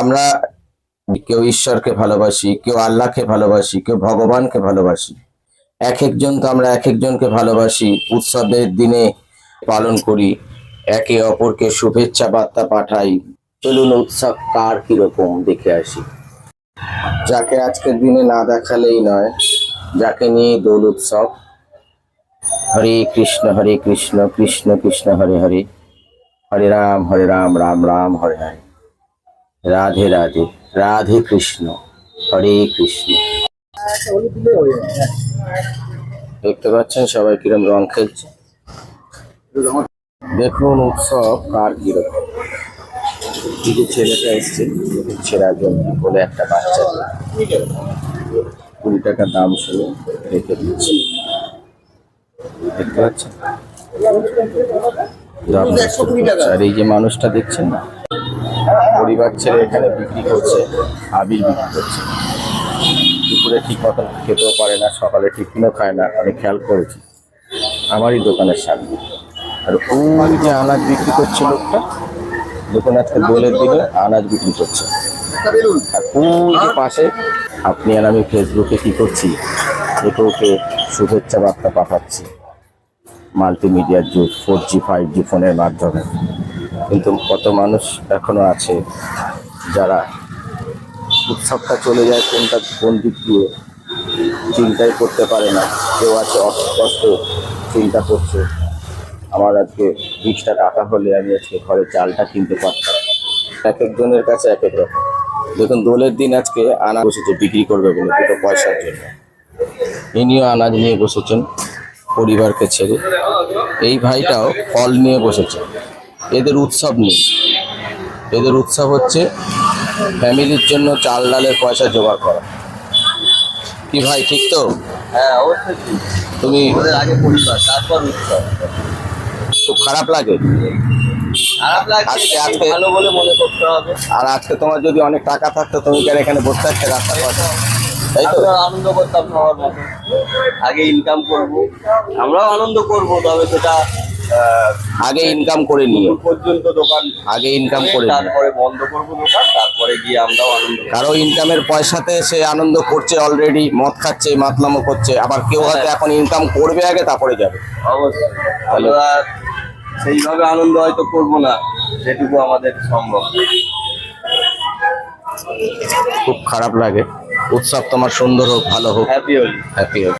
আমরা কেউ ঈশ্বরকে ভালোবাসি, কেউ আল্লাহকে ভালোবাসি, কেউ ভগবানকে ভালোবাসি। এক একজন তো আমরা এক একজনকে ভালোবাসি, উৎসবের দিনে পালন করি, একে অপরকে শুভেচ্ছা বার্তা পাঠাই। চলুন উৎসব কার কীরকম দেখে আসি। যাকে আজকের দিনে না দেখালেই নয়, যাকে নিয়ে দোল উৎসব। হরে কৃষ্ণ হরে কৃষ্ণ কৃষ্ণ কৃষ্ণ, হরে হরে। হরে রাম হরে রাম রাম রাম, হরে হরে। রাধে রাধে রাধে কৃষ্ণ হরে কৃষ্ণ। দেখতে পাচ্ছেন সবাই কিরম রং খেলছে। দেখুন উৎসব কার কীরকম। ছেলেটা এসছে ছেঁড়া জমি বলে একটা বাচ্চা কুড়ি টাকা দাম শুনে রেখে দিচ্ছে দেখতে পাচ্ছেন। আর এই যে মানুষটা দেখছেন না পরিবার ছেড়ে এখানে বিক্রি করছে আবির বিক্রি করছে। দুপুরে ঠিক মতন খেতেও পারে না, সকালে ঠিক টিফিনও খায় না, আমি খেয়াল করেছি। আমারই দোকানের সামনে। আর ওই যে আনাজ বিক্রি করছে লোকটা, দেখুন আজকে দোলের দিকে আনাজ বিক্রি করছে। আর ওই যে পাশে, আপনি আর আমি ফেসবুকে কি করছি? একে ওকে শুভেচ্ছা বার্তা পাঠাচ্ছি। মাল্টিমিডিয়ার যুগ ফোর জি ফাইভ জি ফোনের মাধ্যমে। কিন্তু কত মানুষ এখনও আছে যারা উৎসবটা চলে যায় কোনটা কোন দিক দিয়ে চিন্তাই করতে পারে না। কেউ আছে অস্পষ্ট চিন্তা করছে। আমার আজকে বিশটা টাকা হলে আমি আজকে ঘরে চালটা কিনতে পারতাম। এক একজনের কাছে এক এক রকম। দেখুন, দোলের দিন আজকে আনা বসেছে, বিক্রি করবে বলে দুটো পয়সার জন্য। ইনিও আনাজ নিয়ে বসেছেন পরিবারকে ছেড়ে। এই ভাইটাও ফল নিয়ে বসেছে। এদের উৎসব নেই। এদের উৎসব হচ্ছে ফ্যামিলির জন্য চাল ডালের পয়সা জোগাড় করা। কি ভাই ঠিক তো? হ্যাঁ অবশ্যই তুমি আগে পরিবার তারপর উৎসব। খুব খারাপ লাগে? খারাপ লাগছে আজকে- ভালো বলে মনে করতে হবে। আর আজকে তোমার যদি অনেক টাকা থাকতো তুমি কেন এখানে বসে থাকতে রাস্তার পাশে? তাই তো? আনন্দ করতাম মতো আগে ইনকাম করব আমরাও আনন্দ করব তবে সেটা আগে ইনকাম করে দুপুর পর্যন্ত দোকান আগে ইনকাম করে তারপরে বন্ধ করব দোকান তারপরে গিয়ে আমরাও আনন্দ কারও ইনকামের পয়সাতে সে আনন্দ করছে অলরেডি মদ খাচ্ছে মাতলামো করছে আবার কেউ হয়তো এখন ইনকাম করবে আগে তারপরে যাবে। অবশ্যই। আমরা সেইভাবে আনন্দ হয়তো করব না যেটুকু আমাদের সম্ভব। খুব খারাপ লাগে। উৎসব তোমার সুন্দর হোক ভালো হোক। হ্যাপি হলি হ্যাপি হোক